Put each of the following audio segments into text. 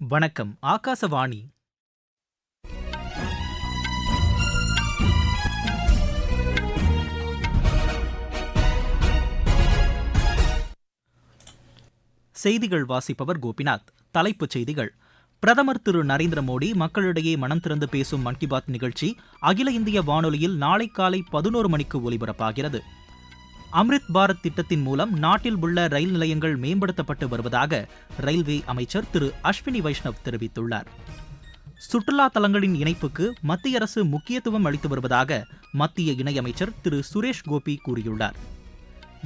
வணக்கம் ஆகாசவாணி. செய்திகள் வாசிப்பவர் கோபிநாத். தலைப்புச் செய்திகள். பிரதமர் திரு நரேந்திர மோடி மக்களிடையே மனம் திறந்து பேசும் மன் கி பாத் நிகழ்ச்சி அகில இந்திய வானொலியில் நாளை காலை பதினோரு மணிக்கு ஒலிபரப்பாகிறது. அம்ரித் பாரத் திட்டத்தின் மூலம் நாட்டில் உள்ள ரயில் நிலையங்கள் மேம்படுத்தப்பட்டு வருவதாக ரயில்வே அமைச்சர் திரு அஸ்வினி வைஷ்ணவ் தெரிவித்துள்ளார். சுற்றுலா தலங்களின் இணைப்புக்கு மத்திய அரசு முக்கியத்துவம் அளித்து வருவதாக மத்திய இணையமைச்சர் திரு சுரேஷ் கோபி கூறியுள்ளார்.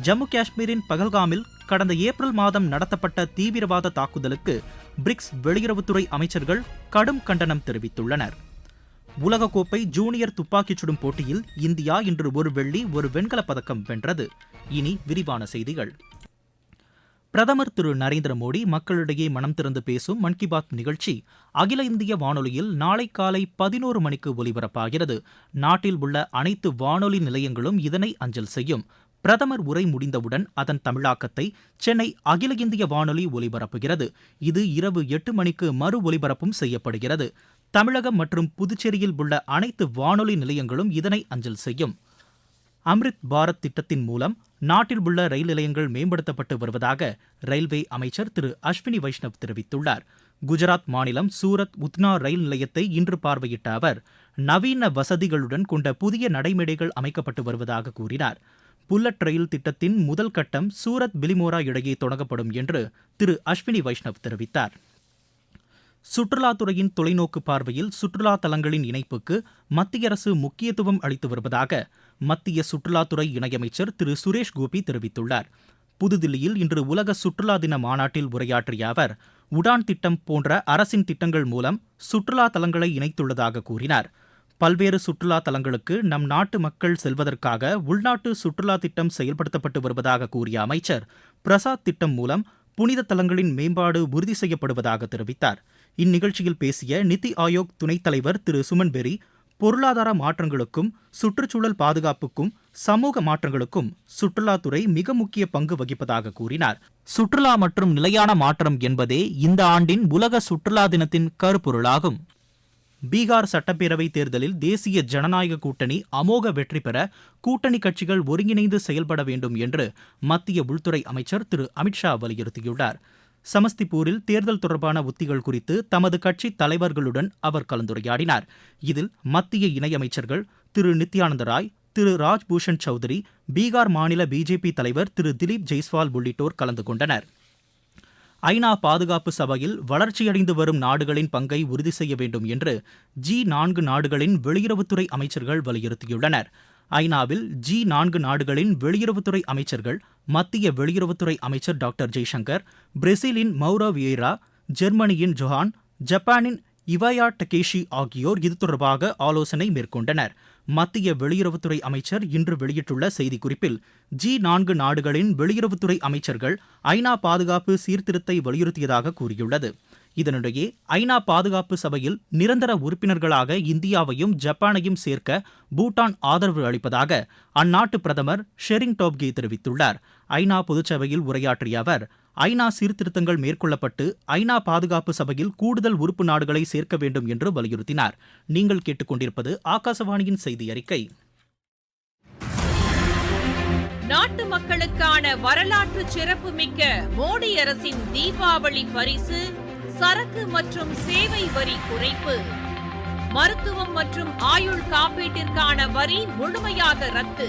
ஜம்மு காஷ்மீரின் பகல்காமில் கடந்த ஏப்ரல் மாதம் நடத்தப்பட்ட தீவிரவாத தாக்குதலுக்கு பிரிக்ஸ் வெளியுறவுத்துறை அமைச்சர்கள் கடும் கண்டனம் தெரிவித்துள்ளனர். உலகக்கோப்பை ஜூனியர் துப்பாக்கிச் சுடும் போட்டியில் இந்தியா இன்று ஒரு வெள்ளி ஒரு வெண்கலப் பதக்கம் வென்றது. இனி விரிவான செய்திகள். பிரதமர் திரு நரேந்திர மோடி மக்களிடையே மனம் திறந்து பேசும் மன் கி பாத் நிகழ்ச்சி அகில இந்திய வானொலியில் நாளை காலை பதினோரு மணிக்கு ஒலிபரப்பாகிறது. நாட்டில் உள்ள அனைத்து வானொலி நிலையங்களும் இதனை அஞ்சல் செய்யும். பிரதமர் உரை முடிந்தவுடன் அதன் தமிழாக்கத்தை சென்னை அகில இந்திய வானொலி ஒலிபரப்புகிறது. இது இரவு எட்டு மணிக்கு மறு ஒலிபரப்பும் செய்யப்படுகிறது. தமிழகம் மற்றும் புதுச்சேரியில் உள்ள அனைத்து வானொலி நிலையங்களும் இதனை அஞ்சல் செய்யும். அம்ரித் பாரத் திட்டத்தின் மூலம் நாட்டில் உள்ள ரயில் நிலையங்கள் மேம்படுத்தப்பட்டு வருவதாக ரயில்வே அமைச்சர் திரு அஸ்வினி வைஷ்ணவ் தெரிவித்துள்ளார். குஜராத் மாநிலம் சூரத் உத்னா ரயில் நிலையத்தை இன்று பார்வையிட்ட அவர் நவீன வசதிகளுடன் கொண்ட புதிய நடைமேடைகள் அமைக்கப்பட்டு வருவதாக கூறினார். புல்லட் ரயில் திட்டத்தின் முதல் கட்டம் சூரத் பிலிமோரா இடையே தொடங்கப்படும் என்று திரு அஸ்வினி வைஷ்ணவ் தெரிவித்தார். சுற்றுலாத்துறையின் தொலைநோக்கு பார்வையில் சுற்றுலா தலங்களின் இணைப்புக்கு மத்திய அரசு முக்கியத்துவம் அளித்து வருவதாக மத்திய சுற்றுலாத்துறை இணையமைச்சர் திரு சுரேஷ் கோபி தெரிவித்துள்ளார். புதுதில்லியில் இன்று உலக சுற்றுலா தின மாநாட்டில் உரையாற்றிய அவர் உடான் திட்டம் போன்ற அரசின் திட்டங்கள் மூலம் சுற்றுலா தலங்களை இணைத்துள்ளதாக கூறினார். பல்வேறு சுற்றுலா தலங்களுக்கு நம் நாட்டு மக்கள் செல்வதற்காக உள்நாட்டு சுற்றுலா திட்டம் செயல்படுத்தப்பட்டு வருவதாக கூறிய அமைச்சர் பிரசாத் திட்டம் மூலம் புனித தலங்களின் மேம்பாடு உறுதி செய்யப்படுவதாக தெரிவித்தார். இந்நிகழ்ச்சியில் பேசிய நிதி ஆயோக் துணைத் தலைவர் திரு. சுமன் பெரி பொருளாதார மாற்றங்களுக்கும் சுற்றுச்சூழல் பாதுகாப்புக்கும் சமூக மாற்றங்களுக்கும் சுற்றுலாத்துறை மிக முக்கிய பங்கு வகிப்பதாக கூறினார். சுற்றுலா மற்றும் நிலையான மாற்றம் என்பதே இந்த ஆண்டின் உலக சுற்றுலா தினத்தின் கருப்பொருளாகும். பீகார் சட்டப்பேரவை தேர்தலில் தேசிய ஜனநாயக கூட்டணி அமோக வெற்றி பெற கூட்டணி கட்சிகள் ஒருங்கிணைந்து செயல்பட வேண்டும் என்று மத்திய உள்துறை அமைச்சர் திரு. அமித்ஷா வலியுறுத்தியுள்ளார். சமஸ்திபூரில் தேர்தல் தொடர்பான உத்திகள் குறித்து தமது கட்சி தலைவர்களுடன் அவர் கலந்துரையாடினார். இதில் மத்திய இணையமைச்சர்கள் திரு. நித்யானந்த ராய் திரு. ராஜ்பூஷன் சௌத்ரி பீகார் மாநில பிஜேபி தலைவர் திரு. திலீப் ஜெய்ஸ்வால் உள்ளிட்டோர் கலந்து கொண்டனர். ஐநா பாதுகாப்பு சபையில் வளர்ச்சியடைந்து வரும் நாடுகளின் பங்கை உறுதி செய்ய வேண்டும் என்று ஜி நான்கு நாடுகளின் வெளியுறவுத்துறை அமைச்சர்கள் வலியுறுத்தியுள்ளனர். ஐநாவில் ஜி நான்கு நாடுகளின் வெளியுறவுத்துறை அமைச்சர்கள் மத்திய வெளியுறவுத்துறை அமைச்சர் டாக்டர் ஜெய்சங்கர் பிரேசிலின் மௌரோ வியேரா ஜெர்மனியின் ஜொஹான் ஜப்பானின் இவயா டகேஷி ஆகியோர் இது தொடர்பாக ஆலோசனை மேற்கொண்டனர். மத்திய வெளியுறவுத்துறை அமைச்சர் இன்று வெளியிட்டுள்ள செய்திக்குறிப்பில் ஜி நான்கு நாடுகளின் வெளியுறவுத்துறை அமைச்சர்கள் ஐநா பாதுகாப்பு சீர்திருத்தை வலியுறுத்தியதாக கூறியுள்ளது. இதனிடையே ஐநா பாதுகாப்பு சபையில் நிரந்தர உறுப்பினர்களாக இந்தியாவையும் ஜப்பானையும் சேர்க்க பூட்டான் ஆதரவு அளிப்பதாக அந்நாட்டு பிரதமர் ஷெரிங் டோப்கே தெரிவித்துள்ளார். ஐநா பொதுச்சபையில் உரையாற்றிய அவர் ஐநா சீர்திருத்தங்கள் மேற்கொள்ளப்பட்டு ஐநா பாதுகாப்பு சபையில் கூடுதல் உறுப்பு நாடுகளை சேர்க்க வேண்டும் என்று வலியுறுத்தினார். நீங்கள் கேட்டுக்கொண்டிருப்பது ஆகாசவாணியின் செய்தி அறிக்கை. நாட்டு மக்களுக்கான வரலாற்று சிறப்புமிக்க மோடி அரசின் தீபாவளி பரிசு சரக்கு மற்றும் சேவை வரி குறைப்பு. மருத்துவம் மற்றும் ஆயுள் காப்பீட்டிற்கான வரி முழுமையாக ரத்து.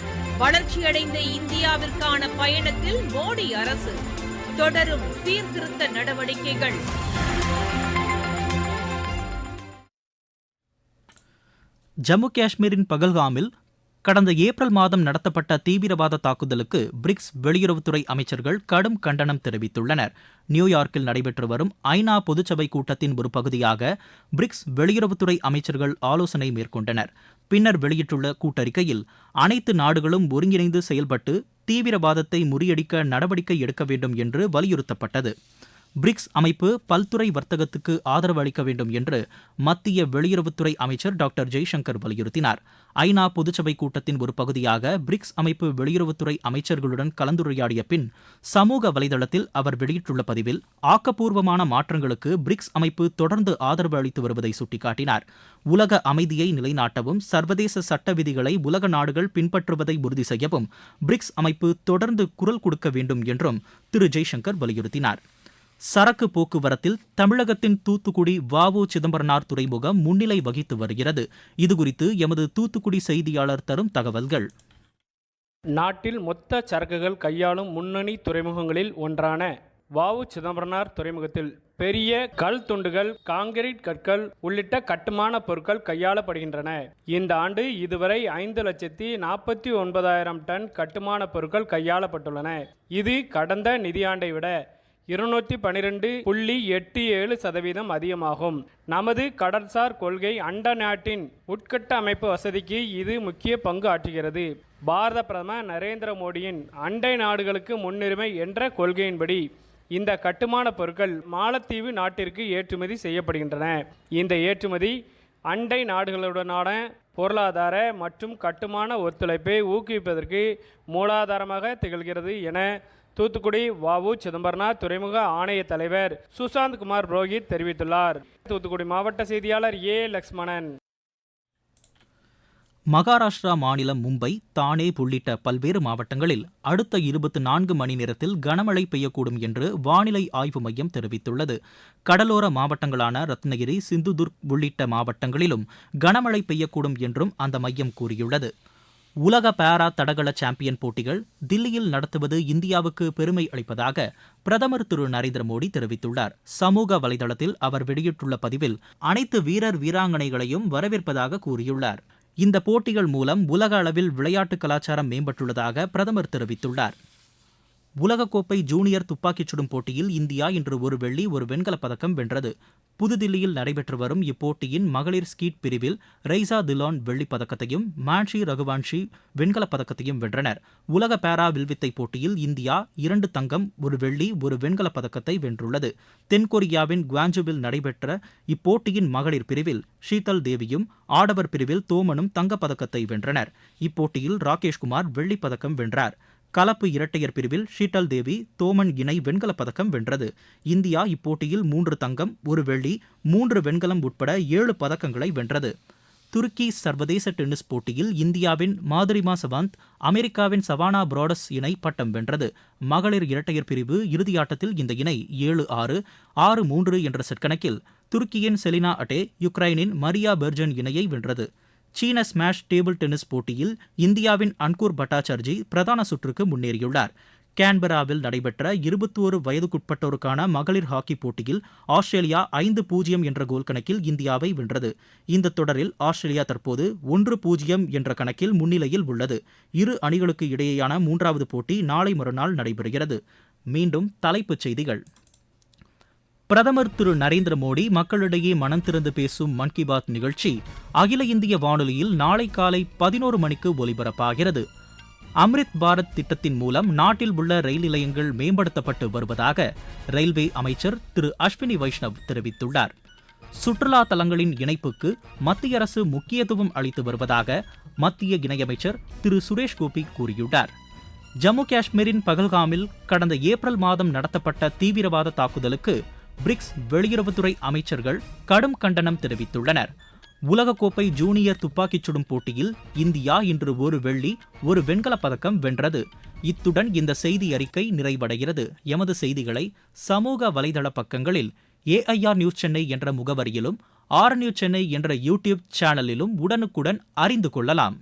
வளர்ச்சியடைந்த இந்தியாவிற்கான பயணத்தில் மோடி அரசு தொடரும் சீர்திருத்த நடவடிக்கைகள். ஜம்மு காஷ்மீரின் பகல்காமில் கடந்த ஏப்ரல் மாதம் நடத்தப்பட்ட தீவிரவாத தாக்குதலுக்கு பிரிக்ஸ் வெளியுறவுத்துறை அமைச்சர்கள் கடும் கண்டனம் தெரிவித்துள்ளனர். நியூயார்க்கில் நடைபெற்று வரும் ஐநா பொதுச்சபை கூட்டத்தின் ஒரு பகுதியாக பிரிக்ஸ் வெளியுறவுத்துறை அமைச்சர்கள் ஆலோசனை மேற்கொண்டனர். பின்னர் வெளியிட்டுள்ள கூட்டறிக்கையில் அனைத்து நாடுகளும் ஒருங்கிணைந்து செயல்பட்டு தீவிரவாதத்தை முறியடிக்க நடவடிக்கை எடுக்க வேண்டும் என்று வலியுறுத்தப்பட்டது. பிரிக்ஸ் அமைப்பு பல்துறை வர்த்தகத்துக்கு ஆதரவு அளிக்க வேண்டும் என்று மத்திய வெளியுறவுத்துறை அமைச்சர் டாக்டர் ஜெய்சங்கர் வலியுறுத்தினார். ஐநா பொதுச்சபை கூட்டத்தின் ஒரு பகுதியாக பிரிக்ஸ் அமைப்பு வெளியுறவுத்துறை அமைச்சர்களுடன் கலந்துரையாடிய பின் சமூக வலைதளத்தில் அவர் வெளியிட்டுள்ள பதிவில் ஆக்கப்பூர்வமான மாற்றங்களுக்கு பிரிக்ஸ் அமைப்பு தொடர்ந்து ஆதரவு அளித்து வருவதை சுட்டிக்காட்டினார். உலக அமைதியை நிலைநாட்டவும் சர்வதேச சட்ட விதிகளை உலக நாடுகள் பின்பற்றுவதை உறுதி செய்யவும் பிரிக்ஸ் அமைப்பு தொடர்ந்து குரல் கொடுக்க வேண்டும் என்றும் திரு ஜெய்சங்கர் வலியுறுத்தினார். சரக்கு போக்குவரத்தில் தமிழகத்தின் தூத்துக்குடி வாவு சிதம்பரனார் துறைமுகம் முன்னிலை வகித்து வருகிறது. இதுகுறித்து எமது தூத்துக்குடி செய்தியாளர் தரும் தகவல்கள். நாட்டில் மொத்த சரக்குகள் கையாளும் முன்னணி துறைமுகங்களில் ஒன்றான வாவு சிதம்பரனார் துறைமுகத்தில் பெரிய கல் துண்டுகள் காங்கிரீட் கற்கள் உள்ளிட்ட கட்டுமான பொருட்கள் கையாளப்படுகின்றன. இந்த ஆண்டு இதுவரை ஐந்து லட்சத்தி நாற்பத்தி ஒன்பதாயிரம் டன் கட்டுமான பொருட்கள் கையாளப்பட்டுள்ளன. இது கடந்த நிதியாண்டை விட இருநூத்தி பனிரெண்டு புள்ளி எட்டு ஏழு சதவீதம் அதிகமாகும். நமது கடற்சார் கொள்கை அண்ட நாட்டின் உட்கட்ட அமைப்பு வசதிக்கு இது முக்கிய பங்கு ஆற்றுகிறது. பாரத பிரதமர் நரேந்திர மோடியின் அண்டை நாடுகளுக்கு முன்னுரிமை என்ற கொள்கையின்படி இந்த கட்டுமான பொருட்கள் மாலத்தீவு நாட்டிற்கு ஏற்றுமதி செய்யப்படுகின்றன. இந்த ஏற்றுமதி அண்டை நாடுகளுடனான பொருளாதார மற்றும் கட்டுமான ஒத்துழைப்பை ஊக்குவிப்பதற்கு மூலாதாரமாக திகழ்கிறது என தூத்துக்குடி வாவு சிதம்பரனார் துறைமுக ஆணைய தலைவர் சுசாந்த் குமார் புரோஹித் தெரிவித்துள்ளார். தூத்துக்குடி மாவட்ட செய்தியாளர் ஏ. லக்ஷ்மணன். மகாராஷ்டிரா மாநிலம் மும்பை தானே உள்ளிட்ட பல்வேறு மாவட்டங்களில் அடுத்த இருபத்தி நான்கு மணி நேரத்தில் கனமழை பெய்யக்கூடும் என்று வானிலை ஆய்வு மையம் தெரிவித்துள்ளது. கடலோர மாவட்டங்களான ரத்னகிரி சிந்துதுர்க் உள்ளிட்ட மாவட்டங்களிலும் கனமழை பெய்யக்கூடும் என்றும் அந்த மையம் கூறியுள்ளது. உலக பாரா தடகள சாம்பியன் போட்டிகள் தில்லியில் நடத்துவது இந்தியாவுக்கு பெருமை அளிப்பதாக பிரதமர் திரு நரேந்திர மோடி தெரிவித்துள்ளார். சமூக வலைதளத்தில் அவர் வெளியிட்டுள்ள பதிவில் அனைத்து வீரர் வீராங்கனைகளையும் வரவேற்பதாக கூறியுள்ளார். இந்த போட்டிகள் மூலம் உலக அளவில் விளையாட்டு கலாச்சாரம் மேம்பட்டுள்ளதாக பிரதமர் தெரிவித்துள்ளார். உலகக்கோப்பை ஜூனியர் துப்பாக்கிச் சுடும் போட்டியில் இந்தியா இன்று ஒரு வெள்ளி ஒரு வெண்கலப் பதக்கம் வென்றது. புதுதில்லியில் நடைபெற்று வரும் இப்போட்டியின் மகளிர் ஸ்கீட் பிரிவில் ரெய்சா திலான் வெள்ளிப் பதக்கத்தையும் மான்ஷி ரகுவான்ஷி வெண்கலப் பதக்கத்தையும் வென்றனர். உலக பேரா வில்வித்தை போட்டியில் இந்தியா இரண்டு தங்கம் ஒரு வெள்ளி ஒரு வெண்கலப் பதக்கத்தை வென்றுள்ளது. தென்கொரியாவின் குவாஞ்சுவில் நடைபெற்ற இப்போட்டியின் மகளிர் பிரிவில் ஷீதல் தேவியும் ஆடவர் பிரிவில் தோமனும் தங்கப்பதக்கத்தை வென்றனர். இப்போட்டியில் ராகேஷ்குமார் வெள்ளிப் பதக்கம் வென்றார். கலப்பு இரட்டையர் பிரிவில் ஷீட்டல் தேவி தோமன் இணை வெண்கலப் பதக்கம் வென்றது. இந்தியா இப்போட்டியில் மூன்று தங்கம் ஒரு வெள்ளி மூன்று வெண்கலம் உட்பட ஏழு பதக்கங்களை வென்றது. துருக்கி சர்வதேச டென்னிஸ் போட்டியில் இந்தியாவின் மாதிரிமா சவாந்த் அமெரிக்காவின் சவானா புராடஸ் இணை பட்டம் வென்றது. மகளிர் இரட்டையர் பிரிவு இறுதியாட்டத்தில் இந்த இணை ஏழு ஆறு ஆறு மூன்று என்ற செட்கணக்கில் துருக்கியின் செலினா அட்டே யுக்ரைனின் மரியா பெர்ஜன் இணையை வென்றது. சீன ஸ்மாஷ் டேபிள் டென்னிஸ் போட்டியில் இந்தியாவின் அன்கூர் பட்டாச்சார்ஜி பிரதான சுற்றுக்கு முன்னேறியுள்ளார். கேன்பராவில் நடைபெற்ற இருபத்தோரு வயதுக்குட்பட்டோருக்கான மகளிர் ஹாக்கி போட்டியில் ஆஸ்திரேலியா ஐந்து பூஜ்ஜியம் என்ற கோல் கணக்கில் இந்தியாவை வென்றது. இந்த தொடரில் ஆஸ்திரேலியா தற்போது ஒன்று பூஜ்ஜியம் என்ற கணக்கில் முன்னிலையில் உள்ளது. இரு அணிகளுக்கு இடையேயான மூன்றாவது போட்டி நாளை மறுநாள் நடைபெறுகிறது. மீண்டும் தலைப்புச் செய்திகள். பிரதமர் திரு நரேந்திர மோடி மக்களிடையே மனம் திறந்து பேசும் மன் கி பாத் நிகழ்ச்சி அகில இந்திய வானொலியில் நாளை காலை பதினோரு மணிக்கு ஒலிபரப்பாகிறது. அம்ரித் பாரத் திட்டத்தின் மூலம் நாட்டில் உள்ள ரயில் நிலையங்கள் மேம்படுத்தப்பட்டு வருவதாக ரயில்வே அமைச்சர் திரு அஸ்வினி வைஷ்ணவ் தெரிவித்துள்ளார். சுற்றுலா தலங்களின் இணைப்புக்கு மத்திய அரசு முக்கியத்துவம் அளித்து வருவதாக மத்திய இணையமைச்சர் திரு சுரேஷ் கோபி கூறியுள்ளார். ஜம்மு காஷ்மீரின் பகல்காமில் கடந்த ஏப்ரல் மாதம் நடத்தப்பட்ட தீவிரவாத தாக்குதலுக்கு பிரிக்ஸ் வெளியுறவுத்துறை அமைச்சர்கள் கடும் கண்டனம் தெரிவித்துள்ளனர். உலகக்கோப்பை ஜூனியர் துப்பாக்கிச் சுடும் போட்டியில் இந்தியா இன்று ஒரு வெள்ளி ஒரு வெண்கலப் பதக்கம் வென்றது. இத்துடன் இந்த செய்தி அறிக்கை நிறைவடைகிறது. எமது செய்திகளை சமூக வலைதள பக்கங்களில் ஏஐஆர் நியூஸ் சென்னை என்ற முகவரியிலும் ஆர் நியூஸ் சென்னை என்ற யூடியூப் சேனலிலும் உடனுக்குடன் அறிந்து கொள்ளலாம்.